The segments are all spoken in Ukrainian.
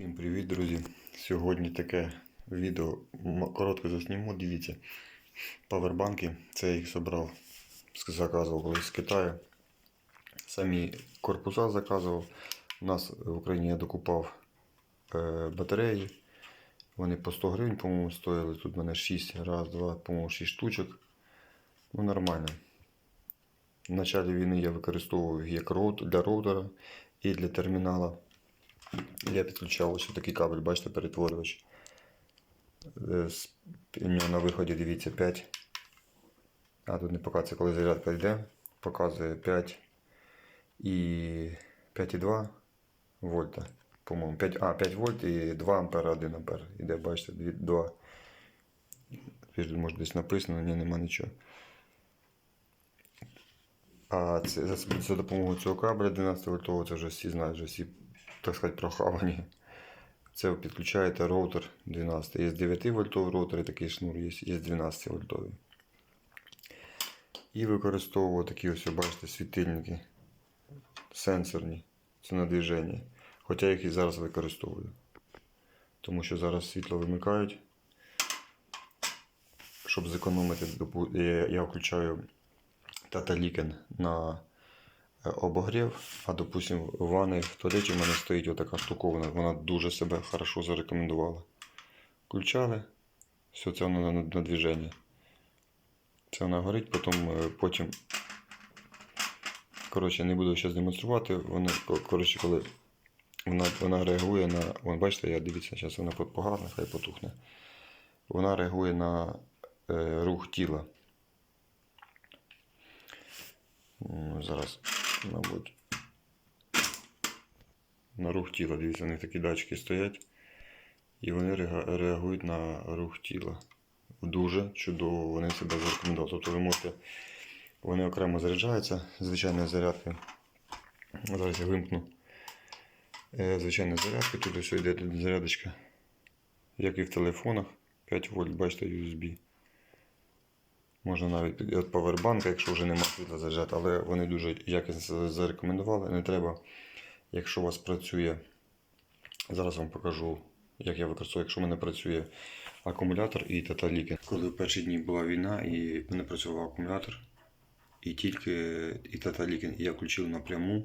Всім привіт, друзі! Сьогодні таке відео коротко засніму. Дивіться, павербанки. Це я їх собрав, заказував колись з Китаю. Самі корпуса заказував. У нас в Україні я докупав е, батареї. Вони по 100 гривень, по-моєму, стоїли. Тут в мене 6, раз, два, по-моєму, 6 штучок. Ну, нормально. В початку війни я використовував їх як для роутера і для термінала. Я підключав ось такий кабель, бачите, перетворювач. Е, нього на виході дивіться 5. А тут не показує, коли зарядка йде. Показує 5 і 5,2 вольта. По-моєму, 5, а, 5 вольт і 2 ампера, 1 ампер. Іде, бачите, 2. Тут може десь написано, ні, нема нічого. А це, за допомогою цього кабеля 12 вольтового, це вже всі знають, вже всі, так сказати, прохавані. Це ви підключаєте роутер 12. Є 9 вольтовий роутер і такий шнур, є, є 12 вольтовий. І використовував такі ось, бачите, світильники сенсорні. Це на движення. Хоча я їх і зараз використовую. Тому що зараз світло вимикають. Щоб зекономити, я, включаю таталікен на е, обогрів, а допустим, в ванні в туалеті в мене стоїть отака штуковина, вона дуже себе хорошо зарекомендувала. Включали, все це воно на, на движення. Це вона горить, потім, е, потім. Коротше, не буду зараз демонструвати. Вона, коротше, коли вона, вона реагує на. Вон, бачите, я дивіться, зараз вона погасне, хай потухне. Вона реагує на е, рух тіла. Зараз, мабуть. На рух тіла. Дивіться, у них такі датчики стоять. І вони реагують на рух тіла. Дуже чудово вони себе зарекомендували. Тобто ви можете. Вони окремо заряджаються звичайною зарядкою. Зараз я вимкну. Е, Звичайна зарядка, тут ось йде зарядочка. Як і в телефонах. 5 вольт, бачите, USB. Можна навіть від павербанка, якщо вже немає світла заряджати, але вони дуже якісно зарекомендували. Не треба, якщо у вас працює. Зараз вам покажу, як я використовую, якщо в мене працює акумулятор і таталіки. Коли в перші дні була війна і не працював акумулятор, і тільки і таталіки я включив напряму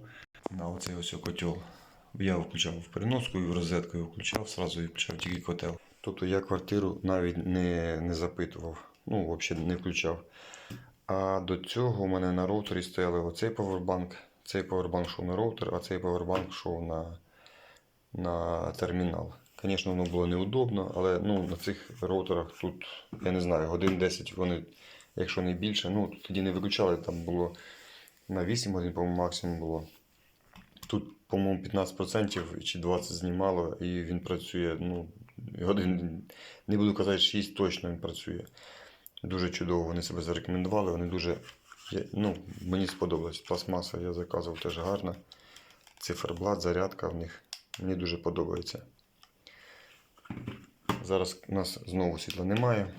на оцей ось котел. Я включав в переноску і в розетку його включав, зразу і включав тільки котел. Тобто я квартиру навіть не, не запитував, ну взагалі не включав. А до цього у мене на роутері стояли оцей павербанк, цей павербанк йшов на роутер, а цей павербанк йшов на, на термінал. Звісно, воно було неудобно, але ну, на цих роутерах тут, я не знаю, годин 10 вони, якщо не більше, ну тоді не виключали, там було на 8 годин, по-моєму, максимум було. Тут, по-моєму, 15% чи 20% знімало, і він працює, ну, годин, не буду казати 6, точно він працює. Дуже чудово вони себе зарекомендували, вони дуже. Ну, мені сподобалось. Пластмаса я заказував теж гарна. Циферблат, зарядка в них. Мені дуже подобається. Зараз у нас знову світла немає.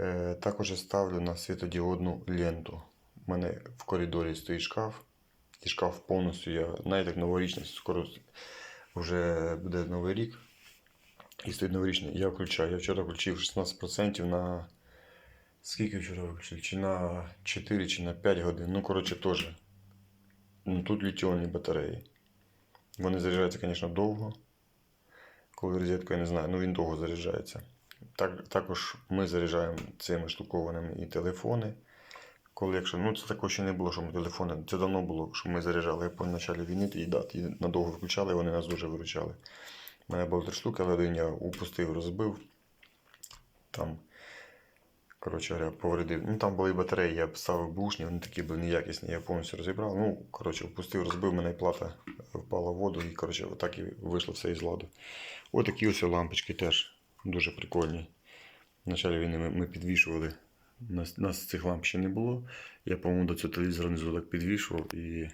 Е, також я ставлю на світодіодну ленту. У мене в коридорі стоїть шкаф. І шкаф повністю я, знаєте, як новорічний, скоро вже буде новий рік. І стоїть новорічний. Я включаю. Я вчора включив 16% на. Скільки вчора виключив? Чи на 4, чи на 5 годин. Ну, коротше, теж. Ну, тут літіонні батареї. Вони заряджаються, звісно, довго. Коли розетку, я не знаю, ну він довго заряджається. Так, також ми заряджаємо цими штукованими і телефони. Коли якщо, ну це такого ще не було, що ми телефони. Це давно було, що ми заряджали по початку війни і і надовго виключали, вони нас дуже виручали. У мене було три штуки, але один я упустив, розбив. Там, коротше говоря, повредив. Ну там були батареї, я ставив бушні, вони такі були неякісні, я повністю розібрав. Ну, коротше, впустив, розбив, мене плата впала в воду, і коротше, отак і вийшло все із ладу. Отакі ось лампочки теж дуже прикольні. В початку війни ми, підвішували. Нас, нас цих ламп ще не було. Я, по-моєму, до цього телевізора внизу так підвішував, і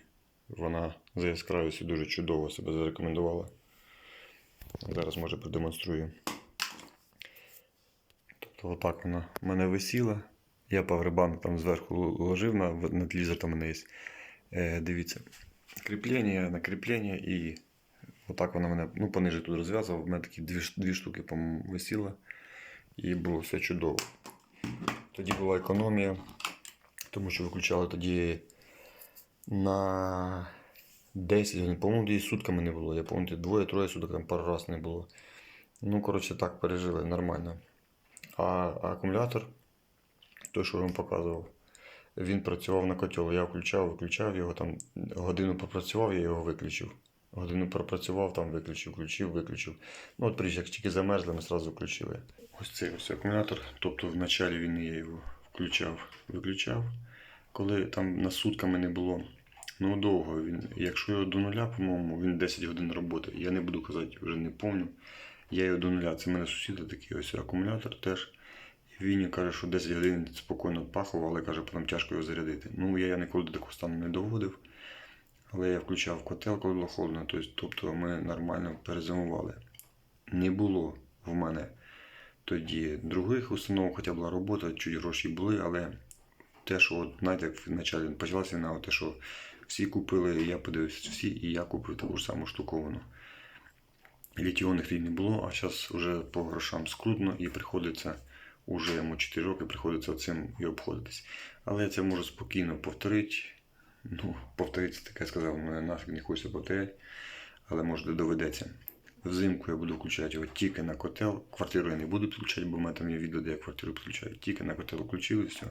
вона за яскравістю дуже чудово себе зарекомендувала. Зараз може продемонструю. Тобто отак вона в мене висіла. Я павербанк там зверху ложив на, на телевізор там у мене є. Е, дивіться. Кріплення на кріплення і Отак вона мене ну, пониже тут розв'язувала. В мене такі дві, дві штуки, висіла. І було все чудово. Тоді була економія, тому що виключали тоді на 10 годин. По-моєму, тоді сутками не було. Я пам'ятаю, двоє-троє суток пару раз не було. Ну, коротше, так пережили нормально. А акумулятор, той, що я вам показував, він працював на котел. Я включав, виключав його там годину попрацював, я його виключив. Годину пропрацював, там виключив, включив, виключив. Ну, от прийшли, як тільки замерзли, ми одразу включили. Ось цей ось акумулятор. Тобто в началі війни я його включав, виключав. Коли там на сутками не було. Ну, довго він. Якщо його до нуля, по-моєму, він 10 годин роботи. Я не буду казати, вже не пам'ятаю. Я його до нуля. Це в мене сусіда такий ось акумулятор теж. Він каже, що 10 годин спокійно пахав, але каже, потім тяжко його зарядити. Ну, я, я ніколи до такого стану не доводив. Але я включав котел, коли було холодно. Тобто, ми нормально перезимували. Не було в мене тоді других установ, хоча була робота, чуть гроші були, але те, що, от, знаєте, як в началі почалася війна, те, що всі купили, я подивився всі, і я купив таку ж саму штуковину. Літіонних тоді не було, а зараз вже по грошам скрутно і приходиться, уже йому 4 роки приходиться цим і обходитись. Але я це можу спокійно повторити. Ну, повторити, таке я сказав, мене нафіг не хочеться повторяти, але може доведеться. Взимку я буду включати його тільки на котел. Квартиру я не буду підключати, бо в мене там є відео, де я квартиру підключаю. Тільки на котел включили все.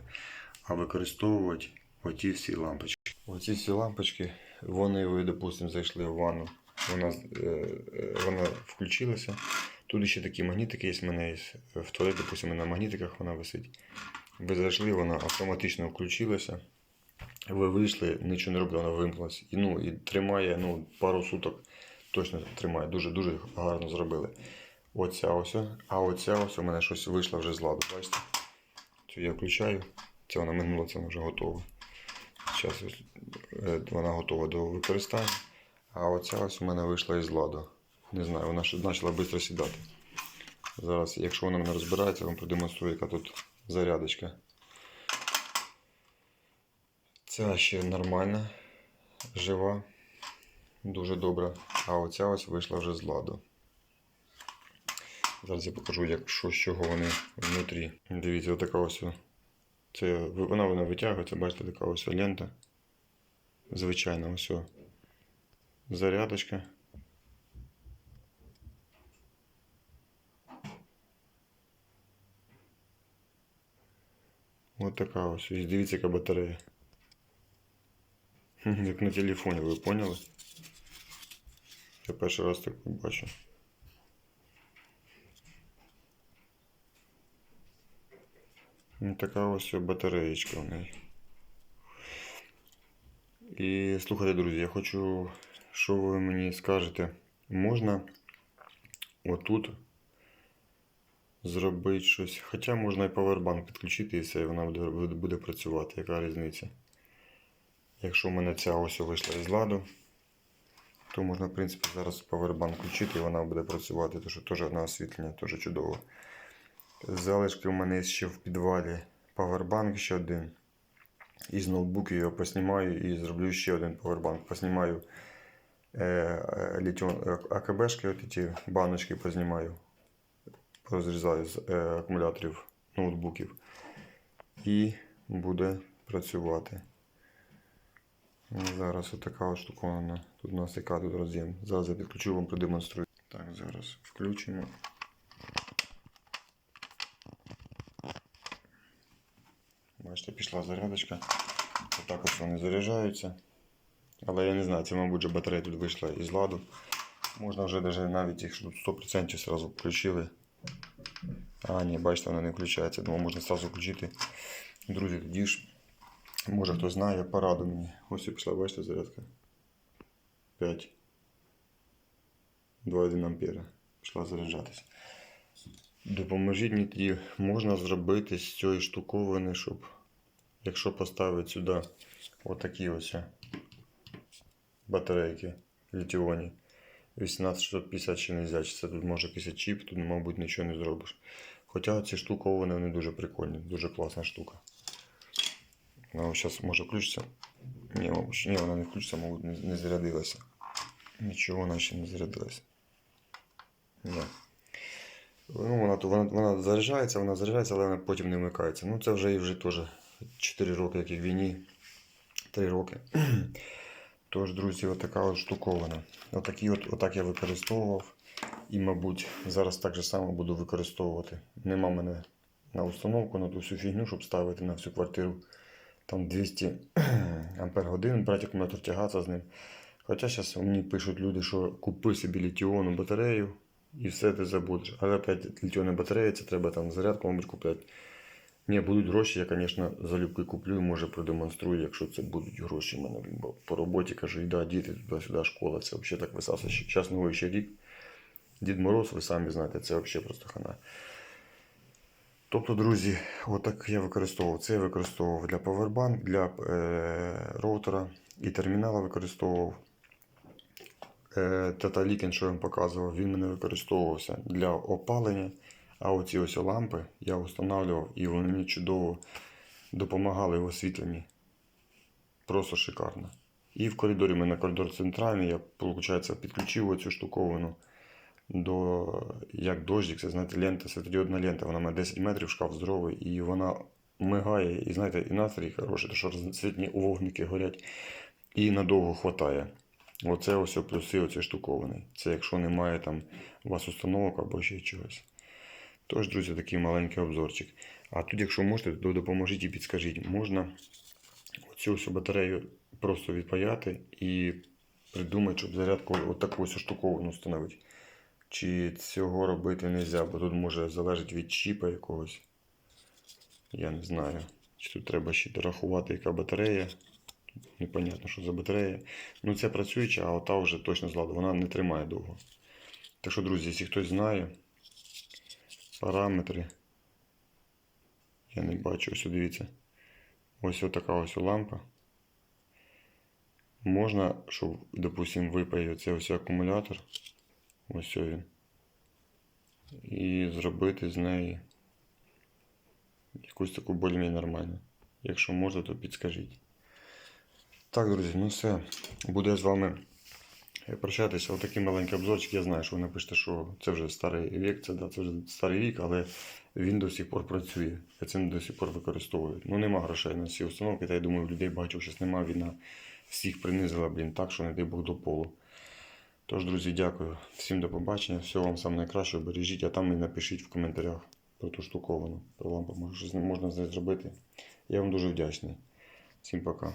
А використовувати оті всі лампочки. Оці всі лампочки, вони, ви, допустимо, зайшли в ванну. Вона, е, е, вона включилася. Тут ще такі магнітики є, в мене є. В туалеті, допустимо, на магнітиках вона висить. Ви зайшли, вона автоматично включилася. Ви вийшли, нічого не робили, вона вимкнулась. І, ну, і тримає ну, пару суток точно тримає. Дуже-дуже гарно зробили. Оця ось. А оця ось у мене щось вийшло вже з ладу. Бачите? Цю я включаю. Це вона минула, це вона вже готова. Зараз е, вона готова до використання. А оця ось у мене вийшла із ладу. Не знаю, вона ще почала швидко сідати. Зараз, якщо вона мене розбирається, я вам продемонструю, яка тут зарядочка. Ця ще нормальна, жива, дуже добра. А оця ось вийшла вже з ладу. Зараз я покажу, як, що, з чого вони внутрі. Дивіться, отака ось. Це, вона, вона витягується, бачите, така ось лента. Звичайна ось. Зарядочка. Ось така ось. І дивіться, яка батарея. Як на телефоні, ви поняли? Я перший раз таку бачу. Ну, така ось батареєчка в неї. І слухайте, друзі, я хочу, що ви мені скажете. Можна отут зробити щось. Хоча можна і павербанк підключити і все, і вона буде, буде, працювати. Яка різниця? Якщо в мене ця ось вийшла із ладу, то можна, в принципі, зараз павербанк включити і вона буде працювати, тому що теж на освітлення, теж чудово. Залишки у мене ще в підвалі павербанк ще один. Із ноутбуку його поснімаю і зроблю ще один павербанк. Поснімаю е, е, літіон, е, АКБшки, от ці баночки познімаю, розрізаю з е, акумуляторів ноутбуків. І буде працювати. Ну, Зараз отака от штуковина. Тут у нас яка тут роз'єм. Зараз я підключу вам продемонструю. Так, зараз включимо. Бачите, пішла зарядочка. Отак ось вони заряджаються. Але я не знаю, це, мабуть, вже батарея тут вийшла із ладу. Можна вже навіть тут 100% сразу включили. А, ні, бачите, вона не включається. Думаю, можна сразу включити. Друзі, тоді ж, може хто знає, пораду мені. Ось і пішла, бачите, зарядка. 5. 2,1 ампера. Пішла заряджатися. Допоможіть мені тоді, можна зробити з цієї штуковини, щоб якщо поставити сюди отакі ось батарейки літіоні. 18650 ще не можна, це тут може якийсь чіп, тут, мабуть, нічого не зробиш. Хоча ці штуковини вони дуже прикольні, дуже класна штука. Ну, зараз може включиться. Ні, мабуть, ні, вона не включиться, мабуть, не, не зарядилася. Нічого вона ще не зарядилась. Да. Ну, вона, вона, вона заряджається, вона заряджається, але вона потім не вмикається. Ну, це вже і вже теж 4 роки, як і в війні. 3 роки. Тож, друзі, отака от штуковина. Отакі от, отак я використовував. І, мабуть, зараз так же само буду використовувати. Нема мене на установку, на ту всю фігню, щоб ставити на всю квартиру. Там 200 ампер годин, брати акумулятор тягатися з ним. Хоча зараз мені пишуть люди, що купи собі літіонну батарею і все ти забудеш. Але опять літіонна батарея, це треба там зарядку, мабуть, купляти. Ні, будуть гроші, я, звісно, залюбки куплю і може продемонструю, якщо це будуть гроші в мене. По роботі кажу, і да, діти туди-сюди, школа, це взагалі так висасує. Час новий ще рік. Дід Мороз, ви самі знаєте, це взагалі просто хана. Тобто, друзі, отак я використовував. Це я використовував для Powerbank, для е, роутера і термінала використовував. Е, Тата Лікен, що я вам показував, він мене використовувався для опалення. А оці ось лампи я встановлював і вони мені чудово допомагали в освітленні. Просто шикарно. І в коридорі у мене коридор центральний, я, виходить, підключив оцю штуковину до як дождик, це знаєте, лента, світодіодна лента, вона має 10 метрів, шкаф здоровий, і вона мигає, і знаєте, і настрій хороший, то що розцвітні вогники горять, і надовго хватає. Оце ось плюси оцієї штуковини. Це якщо немає там у вас установок або ще чогось. Тож, друзі, такий маленький обзорчик. А тут, якщо можете, то допоможіть і підскажіть, можна оцю всю батарею просто відпаяти і придумати, щоб зарядку отаку ось штуковину встановити. Чи цього робити не можна, бо тут може залежить від чіпа якогось. Я не знаю. Чи тут треба ще дорахувати, яка батарея. Непонятно, що за батарея. Ну, це працююча, а ота вже точно з ладу. Вона не тримає довго. Так що, друзі, якщо хтось знає параметри, я не бачу, ось дивіться. Ось така ось лампа. Можна, щоб, допустим, випаяв це ось акумулятор. Ось він. І зробити з неї якусь таку більш нормальну. Якщо можна, то підскажіть. Так, друзі, ну все. Буду з вами прощатися. Отакий маленький обзорчик. Я знаю, що ви напишете, що це вже старий вік, це, да, це вже старий вік, але він до сих пор працює. Я цим до сих пор використовую. Ну нема грошей на всі установки, та я думаю, людей багато зараз немає. Війна всіх принизила, блін, так, що не дай Бог до полу. Тож, друзі, дякую. Всім до побачення. Всього вам саме найкращого. Бережіть, а там і напишіть в коментарях про ту штуковину, про лампу. Може, щось можна з нею зробити. Я вам дуже вдячний. Всім пока.